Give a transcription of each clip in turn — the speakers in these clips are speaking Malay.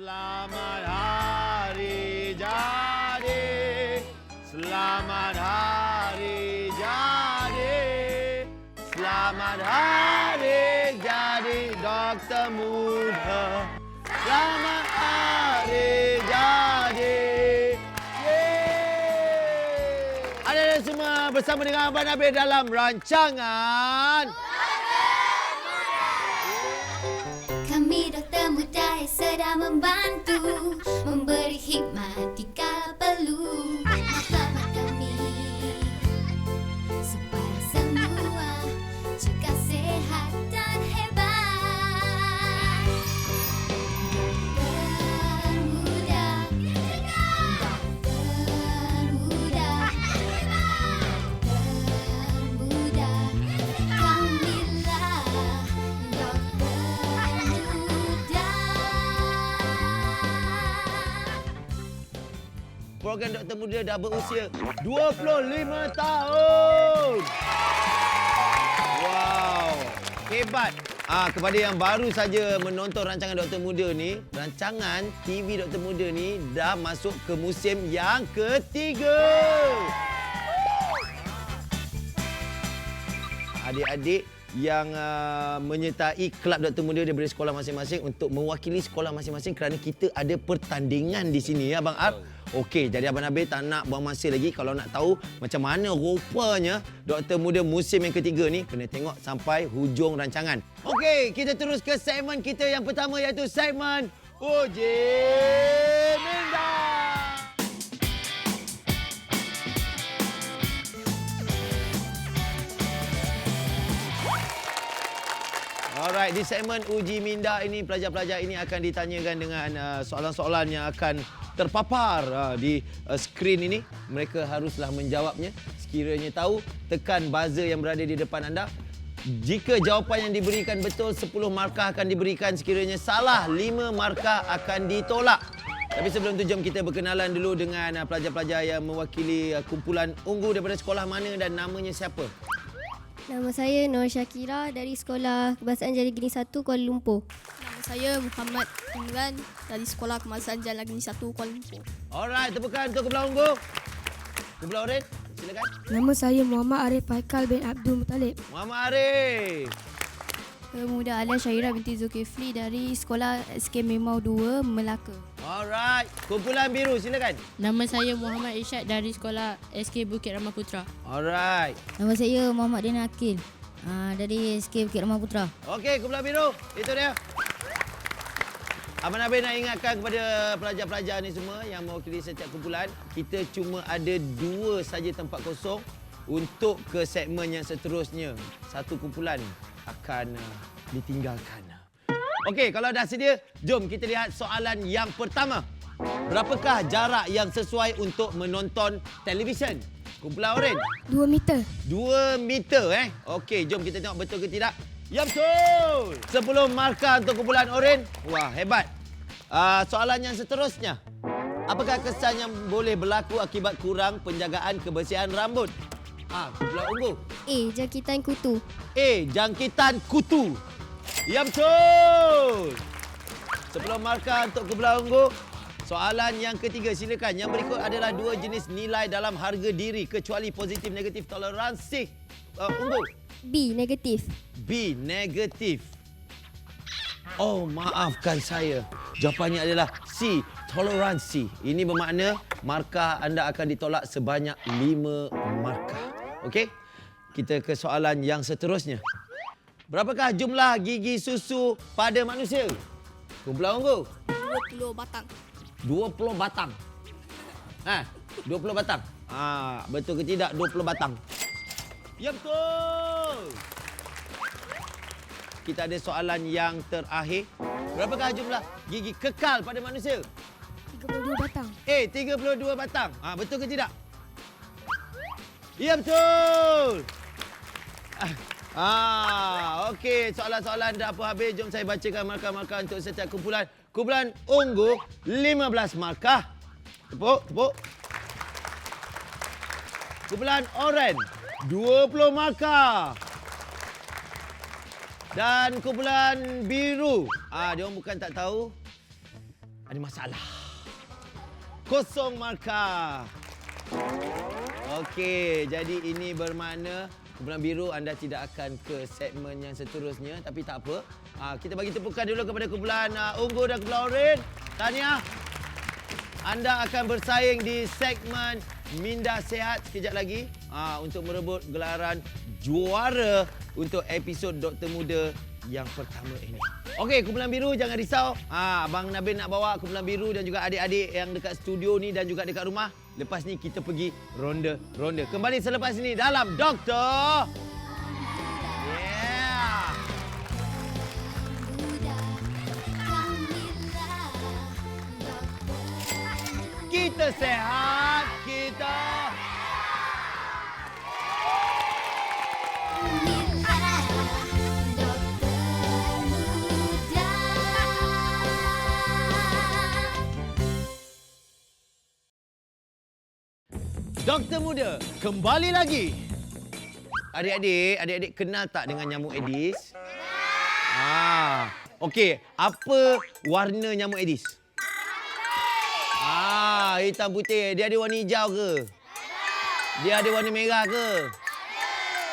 Selamat Hari Jadi. Selamat Hari Jadi. Selamat Hari Jadi Doktor Muda. Selamat Hari Jadi. Yeay. Anda semua bersama dengan Abang Nabil dalam rancangan sedang membantu Memberi hikmat jika perlu Program Doktor Muda dah berusia 25 tahun. Wow, hebat. Ah, kepada yang baru saja menonton rancangan Doktor Muda ni, rancangan TV Doktor Muda ni dah masuk ke musim yang ketiga. Adik-adik yang uh, menyertai kelab Doktor Muda daripada sekolah masing-masing untuk mewakili sekolah masing-masing kerana kita ada pertandingan di sini ya Abang Ar. Okey, jadi Abang Nabil tak nak buang masa lagi kalau nak tahu macam mana rupanya Doktor Muda musim yang ketiga ni kena tengok sampai hujung rancangan. Okey, kita terus ke segmen kita yang pertama iaitu segmen Uji Minda. Alright, di segmen uji minda ini pelajar-pelajar ini akan ditanyakan dengan uh, soalan-soalan yang akan terpapar uh, di uh, skrin ini. Mereka haruslah menjawabnya. Sekiranya tahu, tekan buzzer yang berada di depan anda. Jika jawapan yang diberikan betul, 10 markah akan diberikan. Sekiranya salah, 5 markah akan ditolak. Tapi sebelum tu jom kita berkenalan dulu dengan uh, pelajar-pelajar yang mewakili uh, kumpulan Unggu daripada sekolah mana dan namanya siapa? Nama saya Nur Syakira dari Sekolah Kebangsaan Jari Geni 1 Kuala Lumpur. Nama saya Muhammad Imran dari Sekolah Kemasan Jalan Negeri 1 Kuala Lumpur. Alright, tepukan untuk Kebelah Unggu. Kebelah Oren, silakan. Nama saya Muhammad Arif Haikal bin Abdul Muttalib. Muhammad Arif. Pemuda Alia Syairah binti Zulkifli dari Sekolah SK Memau 2 Melaka. Alright, kumpulan biru silakan. Nama saya Muhammad Isyad dari Sekolah SK Bukit Ramah Putra. Alright. Nama saya Muhammad Dina Akil uh, dari SK Bukit Ramah Putra. Okey, kumpulan biru. Itu dia. Abang Nabil nak ingatkan kepada pelajar-pelajar ni semua yang mewakili setiap kumpulan, kita cuma ada dua saja tempat kosong untuk ke segmen yang seterusnya. Satu kumpulan akan uh, ditinggalkan. Okey, kalau dah sedia, jom kita lihat soalan yang pertama. Berapakah jarak yang sesuai untuk menonton televisyen? Kumpulan Oren. 2 meter. 2 meter eh. Okey, jom kita tengok betul ke tidak. Ya betul. 10 markah untuk kumpulan Oren. Wah, hebat. Uh, soalan yang seterusnya. Apakah kesan yang boleh berlaku akibat kurang penjagaan kebersihan rambut? Ah, kumpulan ungu. A. Jangkitan kutu. A. Jangkitan kutu. Ya betul. 10 markah untuk kumpulan ungu. Soalan yang ketiga silakan. Yang berikut adalah dua jenis nilai dalam harga diri kecuali positif negatif toleransi. Uh, ungu. B. Negatif. B. Negatif. Oh, maafkan saya. Jawapannya adalah C. Toleransi. Ini bermakna markah anda akan ditolak sebanyak 5 markah. Okey? Kita ke soalan yang seterusnya. Berapakah jumlah gigi susu pada manusia? Kumpulan ungu. 20 batang. 20 batang. Ha, 20 batang. Ha, betul ke tidak 20 batang? Ya betul. Kita ada soalan yang terakhir. Berapakah jumlah gigi kekal pada manusia? 32 batang. Eh, 32 batang. Ha, betul ke tidak? Ya betul. Ah, okey. Soalan-soalan dah apa habis. Jom saya bacakan markah-markah untuk setiap kumpulan. Kumpulan Ungu, 15 markah. Tepuk, tepuk. Kumpulan Oren, 20 markah. Dan kumpulan biru, ah dia orang bukan tak tahu. ada masalah. Kosong markah. Okey, jadi ini bermakna kumpulan biru anda tidak akan ke segmen yang seterusnya tapi tak apa. Ah, kita bagi tepukan dulu kepada kumpulan uh, ungu dan kumpulan oren. Tahniah. Anda akan bersaing di segmen Minda Sehat sekejap lagi ah, untuk merebut gelaran juara untuk episod Doktor Muda yang pertama ini. Okey, kumpulan biru jangan risau. Ah, Abang Nabil nak bawa kumpulan biru dan juga adik-adik yang dekat studio ni dan juga dekat rumah. Lepas ni kita pergi ronda-ronda. Kembali selepas ini dalam Doktor. Yeah. Kita sehat, Muda kembali lagi. Adik-adik, adik-adik kenal tak dengan nyamuk Aedes? Ah, okey. Apa warna nyamuk Aedes? Ah, hitam putih. Dia ada warna hijau ke? Dia ada warna merah ke?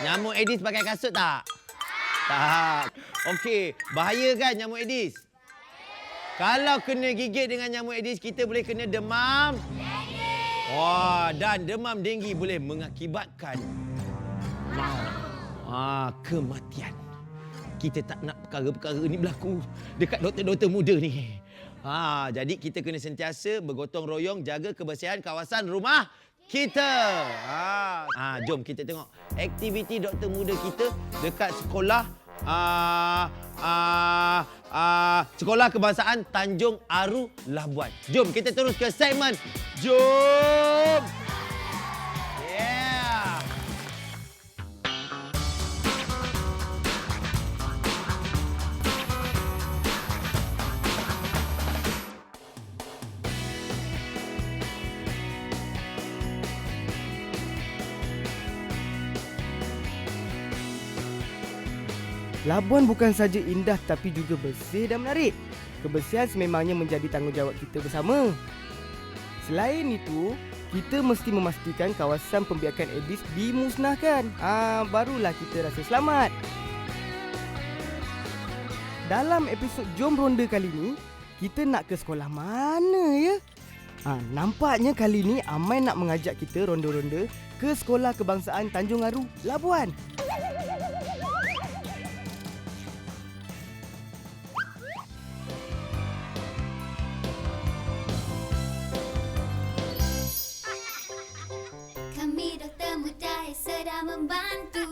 Nyamuk Aedes pakai kasut tak? Tak. Okey, bahaya kan nyamuk Aedes? Kalau kena gigit dengan nyamuk Aedes, kita boleh kena demam. Wah, dan demam denggi boleh mengakibatkan ah, kematian. Kita tak nak perkara-perkara ni berlaku dekat doktor-doktor muda ni. Ha, jadi kita kena sentiasa bergotong royong jaga kebersihan kawasan rumah kita. Ha, ha jom kita tengok aktiviti doktor muda kita dekat sekolah ah ah ah Sekolah Kebangsaan Tanjung Aru Labuan. Jom kita terus ke segmen. Jom. Labuan bukan saja indah tapi juga bersih dan menarik. Kebersihan sememangnya menjadi tanggungjawab kita bersama. Selain itu, kita mesti memastikan kawasan pembiakan Aedes dimusnahkan. Ah, barulah kita rasa selamat. Dalam episod Jom Ronda kali ini, kita nak ke sekolah mana ya? Ha, nampaknya kali ini Amai nak mengajak kita ronda-ronda ke Sekolah Kebangsaan Tanjung Aru, Labuan. Sedang membantu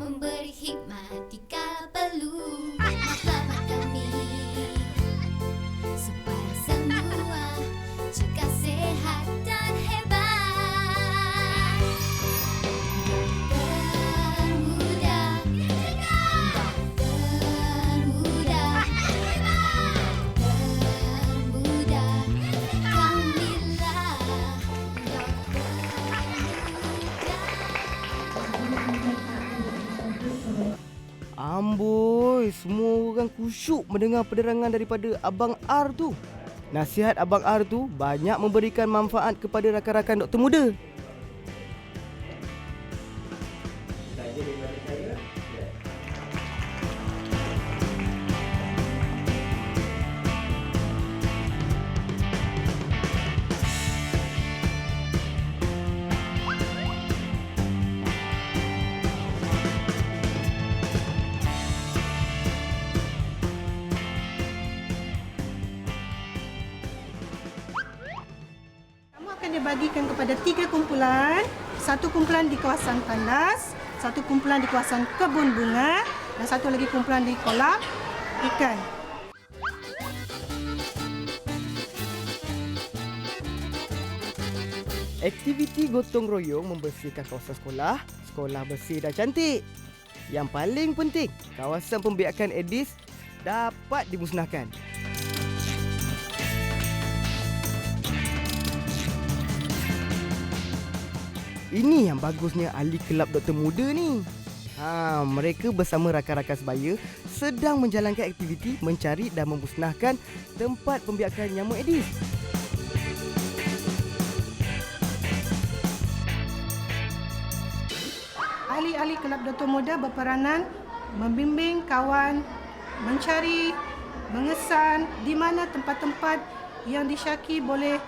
Memberi hikmat jika perlu. Maklumat Amboi, semua orang kusyuk mendengar penerangan daripada Abang R tu. Nasihat Abang R tu banyak memberikan manfaat kepada rakan-rakan doktor muda. Satu kumpulan di kawasan tandas, satu kumpulan di kawasan kebun bunga dan satu lagi kumpulan di kolam ikan. Aktiviti gotong royong membersihkan kawasan sekolah, sekolah bersih dan cantik. Yang paling penting, kawasan pembiakan Aedes dapat dimusnahkan. Ini yang bagusnya ahli kelab doktor muda ni. Ha, mereka bersama rakan-rakan sebaya sedang menjalankan aktiviti mencari dan memusnahkan tempat pembiakan nyamuk Aedes. Ahli-ahli Kelab Doktor Muda berperanan membimbing kawan mencari, mengesan di mana tempat-tempat yang disyaki boleh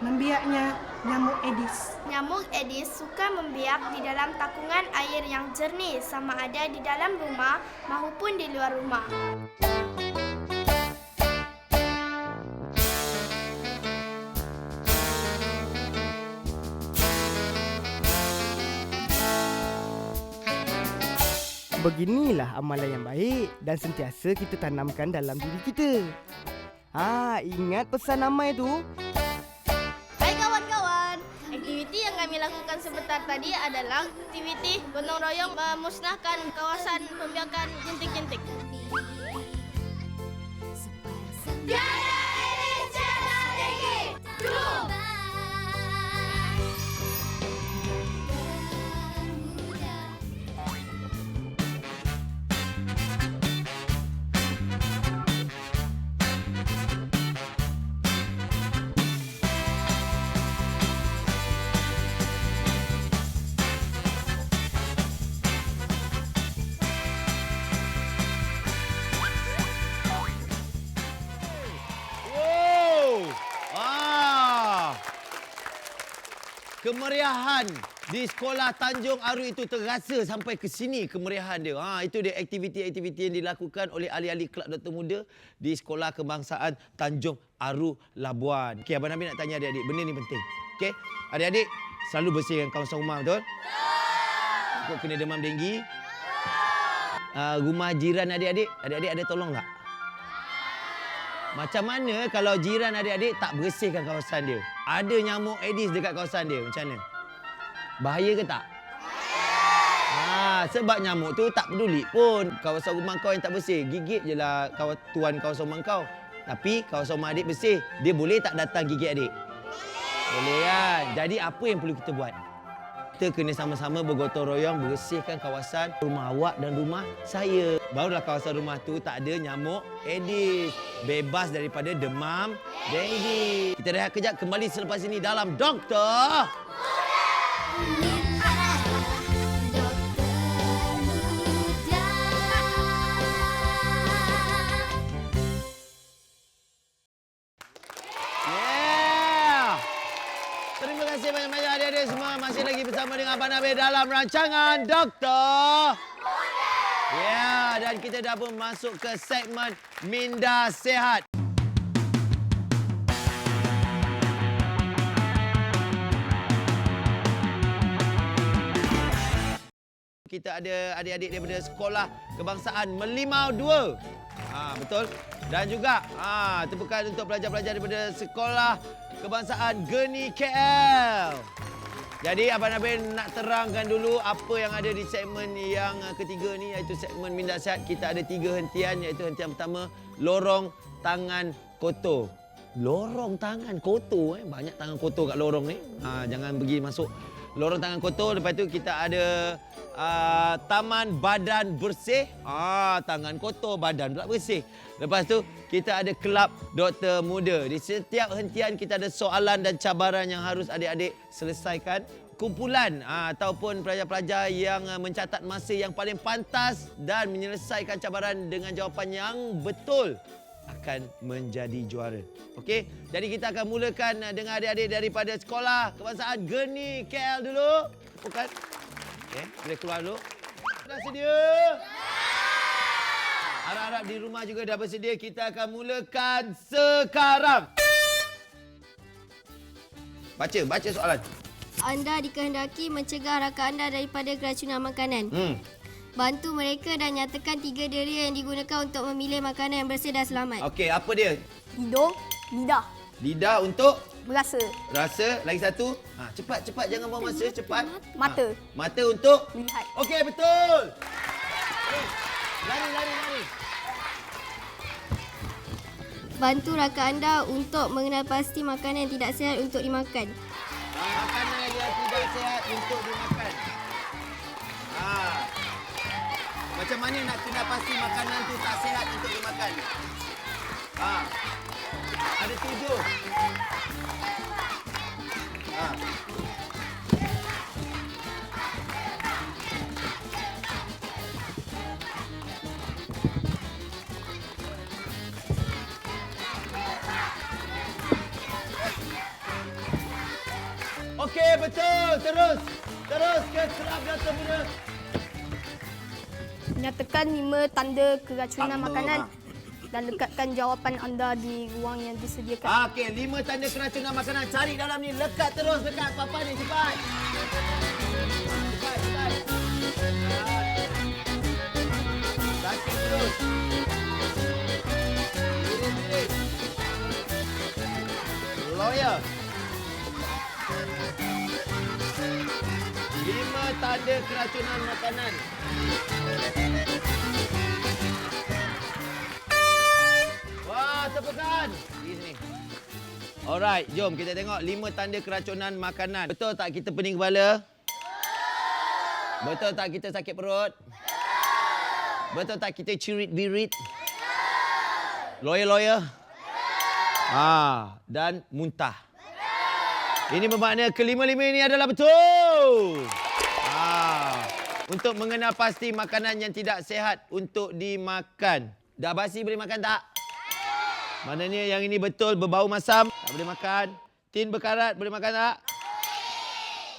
membiaknya nyamuk Aedes. Nyamuk Aedes suka membiak di dalam takungan air yang jernih sama ada di dalam rumah maupun di luar rumah. Beginilah amalan yang baik dan sentiasa kita tanamkan dalam diri kita. Ha, ingat pesan Amai tu? Kami lakukan sebentar tadi adalah aktiviti gotong royong memusnahkan kawasan pembiakan jentik-jentik. Kemeriahan di sekolah Tanjung Aru itu terasa sampai ke sini kemeriahan dia. Ha, itu dia aktiviti-aktiviti yang dilakukan oleh ahli-ahli kelab doktor muda di Sekolah Kebangsaan Tanjung Aru Labuan. Okey, Abang Nabi nak tanya adik-adik, benda ni penting. Okey, adik-adik selalu bersihkan kawasan rumah betul? Takut kena demam denggi? Uh, rumah jiran adik-adik, adik-adik ada tolong tak? Macam mana kalau jiran adik-adik tak bersihkan kawasan dia? Ada nyamuk Aedes dekat kawasan dia, macam mana? Bahaya ke tak? Ha, sebab nyamuk tu tak peduli pun kawasan rumah kau yang tak bersih. Gigit je lah tuan kawasan rumah kau. Tapi kawasan rumah adik bersih. Dia boleh tak datang gigit adik? Boleh kan? Jadi apa yang perlu kita buat? Kita kena sama-sama bergotong royong bersihkan kawasan rumah awak dan rumah saya. Barulah kawasan rumah tu tak ada nyamuk Aedes. Bebas daripada demam denggi. Kita rehat kejap kembali selepas ini dalam Doktor. Yeah! Bersama dengan Abang Nabil dalam rancangan Doktor. Ya, yeah, dan kita dah pun masuk ke segmen Minda Sehat. Kita ada adik-adik daripada Sekolah Kebangsaan Melimau 2. Ha, betul. Dan juga ha, tepukan untuk pelajar-pelajar daripada Sekolah Kebangsaan Geni KL. Jadi Abang Nabil nak terangkan dulu apa yang ada di segmen yang uh, ketiga ni iaitu segmen Minda Sihat. Kita ada tiga hentian iaitu hentian pertama lorong tangan kotor. Lorong tangan kotor eh banyak tangan kotor kat lorong ni. Ha, jangan pergi masuk lorong tangan kotor. Lepas tu kita ada uh, taman badan bersih. Ah tangan kotor badan pula bersih. Lepas tu kita ada kelab doktor muda. Di setiap hentian kita ada soalan dan cabaran yang harus adik-adik selesaikan. Kumpulan aa, ataupun pelajar-pelajar yang aa, mencatat masa yang paling pantas dan menyelesaikan cabaran dengan jawapan yang betul akan menjadi juara. Okey, jadi kita akan mulakan aa, dengan adik-adik daripada sekolah kebangsaan Geni KL dulu. Bukan? Okey, boleh keluar dulu. Dah sedia? Harap-harap di rumah juga dah bersedia. Kita akan mulakan sekarang. Baca, baca soalan. Anda dikehendaki mencegah rakan anda daripada keracunan makanan. Hmm. Bantu mereka dan nyatakan tiga deria yang digunakan untuk memilih makanan yang bersih dan selamat. Okey, apa dia? Hidung, lidah, Lidah untuk berasa, rasa. Lagi satu. Ha, cepat, cepat. Jangan buang masa. Cepat. mata, Ha, mata untuk? lihat. Okey, betul. Eh, Lari, lari, lari. Bantu rakan anda untuk mengenal pasti makanan yang tidak sihat untuk dimakan. Ha, makanan yang tidak sihat untuk dimakan. Ha. Macam mana nak kena pasti makanan tu tak sihat untuk dimakan. Ha. Ada tujuh. Ha. Okey, betul. Terus. Terus ke Dr. Muda. Nyatakan lima tanda keracunan Apa? makanan Ha. dan lekatkan jawapan anda di ruang yang disediakan. Okey, lima tanda keracunan makanan. Cari dalam ni. Lekat terus dekat papan ni. Cepat, Tanda keracunan makanan. Wah, tepukan. Di sini. Alright, jom kita tengok lima tanda keracunan makanan. Betul tak kita pening kepala? Betul tak kita sakit perut? Betul tak kita cirit-birit? Lawyer-lawyer? Ah, dan muntah. Ini bermakna kelima-lima ini adalah betul. Untuk mengenal pasti makanan yang tidak sihat untuk dimakan. Dah basi boleh makan tak? Maknanya yang ini betul berbau masam, tak boleh makan. Tin berkarat boleh makan tak?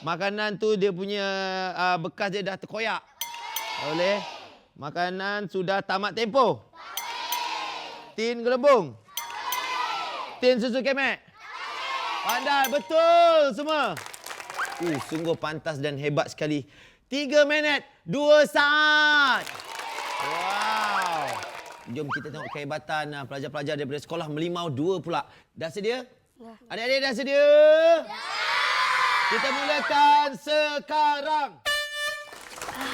Makanan tu dia punya uh, bekas dia dah terkoyak. Tak boleh. Makanan sudah tamat tempoh. Tin gelembung. Tin susu kemek. Pandai betul semua. Uh, sungguh pantas dan hebat sekali. Tiga minit, dua saat. Wow. Jom kita tengok kehebatan uh, pelajar-pelajar daripada sekolah Melimau 2 pula. Dah sedia? Adik-adik dah sedia? Kita mulakan sekarang.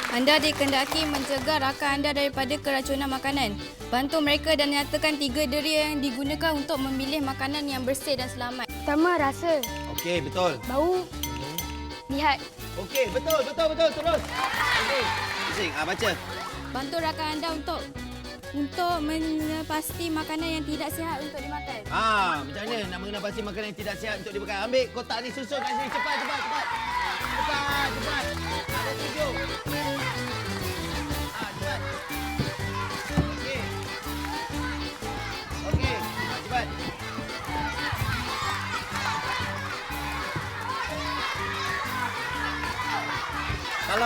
Anda dikendaki mencegah rakan anda daripada keracunan makanan. Bantu mereka dan nyatakan tiga deria yang digunakan untuk memilih makanan yang bersih dan selamat. Pertama, rasa. Okey, betul. Bau. Lihat. Okey, betul, betul, betul. Terus. Okey. Pusing. Ah, baca. Bantu rakan anda untuk untuk menepasti makanan yang tidak sihat untuk dimakan. Ah, macam mana nak mengenal pasti makanan yang tidak sihat untuk dimakan? Ambil kotak ni susun kat sini. Cepat, cepat, cepat. Cepat, cepat. Ada tujuh.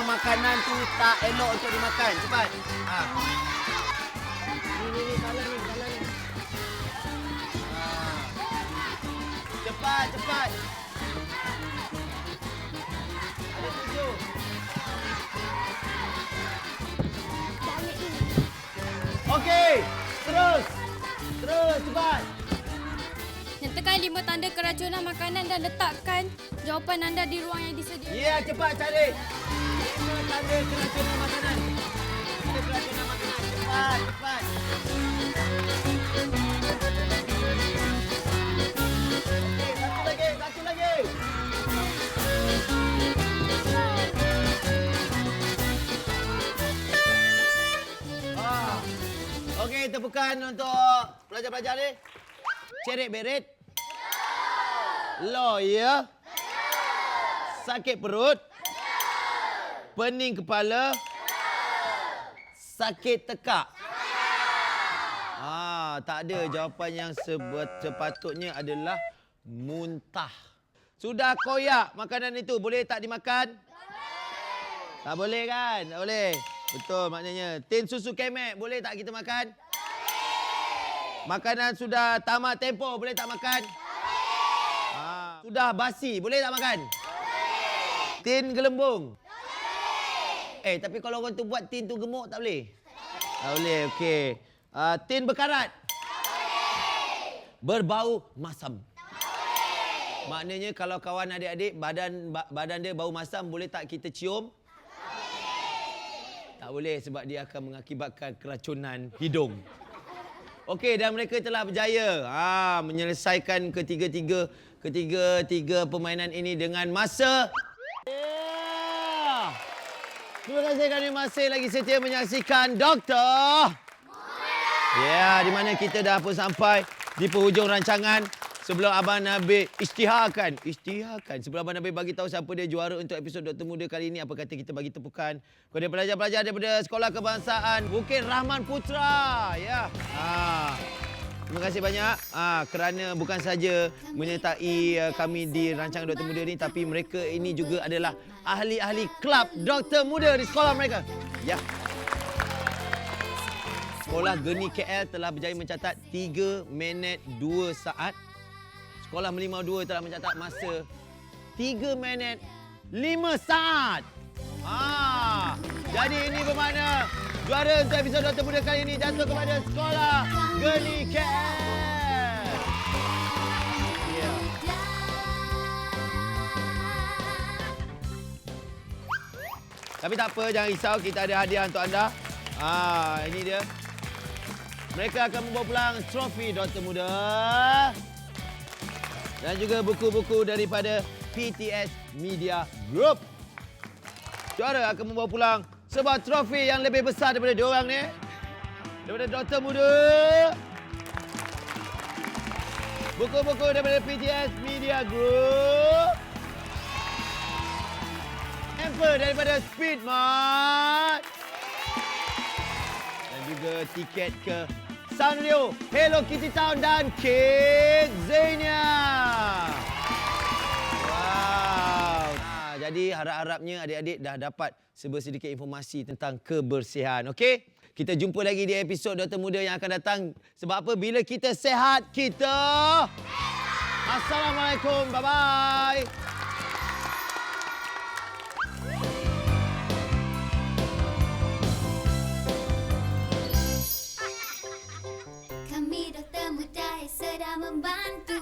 Kalau makanan tu tak elok untuk dimakan, cepat. Ah. Ni, ni, ni, salah ni, salah ni. Ah. Cepat, cepat. Ada tujuh. Okey, terus. Terus, cepat. Nyatakan lima tanda keracunan makanan dan letakkan jawapan anda di ruang yang disediakan. Ya, cepat cari. Tanda keracunan makanan. Tanda keracunan makanan. Cepat, cepat. Okey, lagi. Ah. Tepukan untuk pelajar-pelajar ni. Cerit beret. Lawyer. Sakit perut. Pening kepala. Sakit tekak. Ah, tak ada jawapan yang sepatutnya adalah muntah. Sudah koyak makanan itu, boleh tak dimakan? Tak boleh kan? Tak boleh. Betul maknanya. Tin susu kemek, boleh tak kita makan? Makanan sudah tamat tempoh, boleh tak makan? Ah, sudah basi, boleh tak makan? Tin gelembung. Eh, tapi kalau orang tu buat tin tu gemuk tak boleh? Tak boleh, okey. Uh, tin berkarat. Berbau masam. Maknanya kalau kawan adik-adik badan ba- badan dia bau masam boleh tak kita cium? Tak boleh sebab dia akan mengakibatkan keracunan hidung. Okey dan mereka telah berjaya ha, menyelesaikan ketiga-tiga ketiga-tiga permainan ini dengan masa. Terima kasih kerana masih lagi setia menyaksikan Doktor. Ya, di mana kita dah pun sampai di penghujung rancangan. Sebelum Abang Nabil isytiharkan. Isytiharkan. Sebelum Abang Nabil bagi tahu siapa dia juara untuk episod Doktor Muda kali ini. Apa kata kita bagi tepukan kepada pelajar-pelajar daripada Sekolah Kebangsaan Bukit Rahman Putra. Ya. Ha. Terima kasih banyak ha, kerana bukan saja menyertai uh, kami di rancangan Doktor Muda ni tapi mereka ini juga adalah ahli-ahli kelab Doktor Muda di sekolah mereka. Ya. Sekolah Geni KL telah berjaya mencatat 3 minit 2 saat. Sekolah Melimau 2 telah mencatat masa 3 minit 5 saat. Ha. Jadi ini bermakna juara untuk episod Doktor Muda kali ini jatuh kepada Sekolah Geni KL. Ya. Tapi tak apa, jangan risau. Kita ada hadiah untuk anda. Ah, ini dia. Mereka akan membawa pulang trofi Doktor Muda. Dan juga buku-buku daripada PTS Media Group. Juara akan membawa pulang sebuah trofi yang lebih besar daripada diorang ni. Daripada Doktor Muda. Buku-buku daripada PTS Media Group. Hamper daripada Speedmart. Dan juga tiket ke Sanrio, Hello Kitty Town dan Kid Jadi harap-harapnya adik-adik dah dapat sebesar sedikit informasi tentang kebersihan. Okey? Kita jumpa lagi di episod Doktor Muda yang akan datang. Sebab apa? Bila kita sehat, kita... Assalamualaikum. Bye-bye. membantu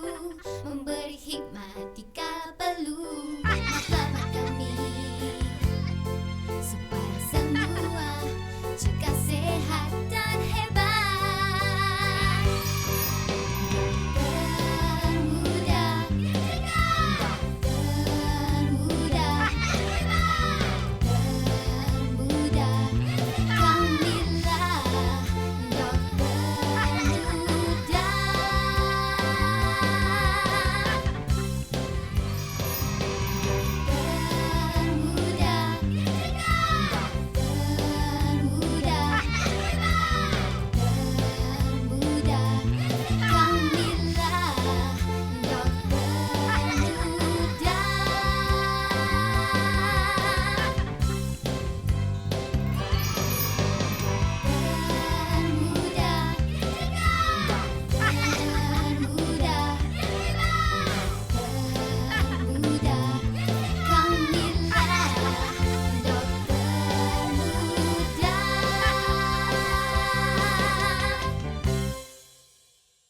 memberi hikmat jika perlu